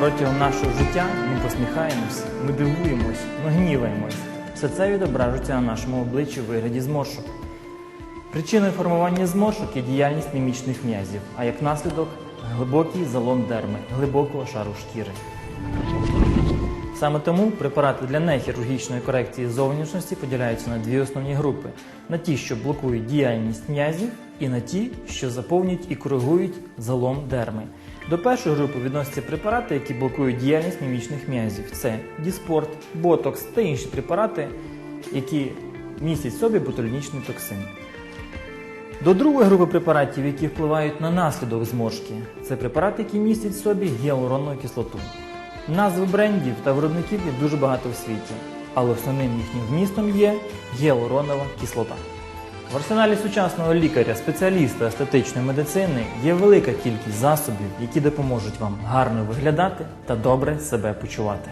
Протягом нашого життя ми посміхаємось, ми дивуємось, ми гніваємось. Все це відображується на нашому обличчі в вигляді зморшок. Причиною формування зморшок є діяльність мімічних м'язів, а як наслідок глибокий залом дерми, глибокого шару шкіри. Саме тому препарати для нехірургічної корекції зовнішності поділяються на дві основні групи: на ті, що блокують діяльність м'язів, і на ті, що заповнюють і коригують залом дерми. До першої групи відносяться препарати, які блокують діяльність мімічних м'язів. Це діспорт, ботокс та інші препарати, які містять в собі ботулінічний токсин. До другої групи препаратів, які впливають на наслідок зморшки, це препарати, які містять в собі гіалуронну кислоту. Назви брендів та виробників є дуже багато в світі, але основним їхнім вмістом є гіалуронова кислота. В арсеналі сучасного лікаря, спеціаліста естетичної медицини є велика кількість засобів, які допоможуть вам гарно виглядати та добре себе почувати.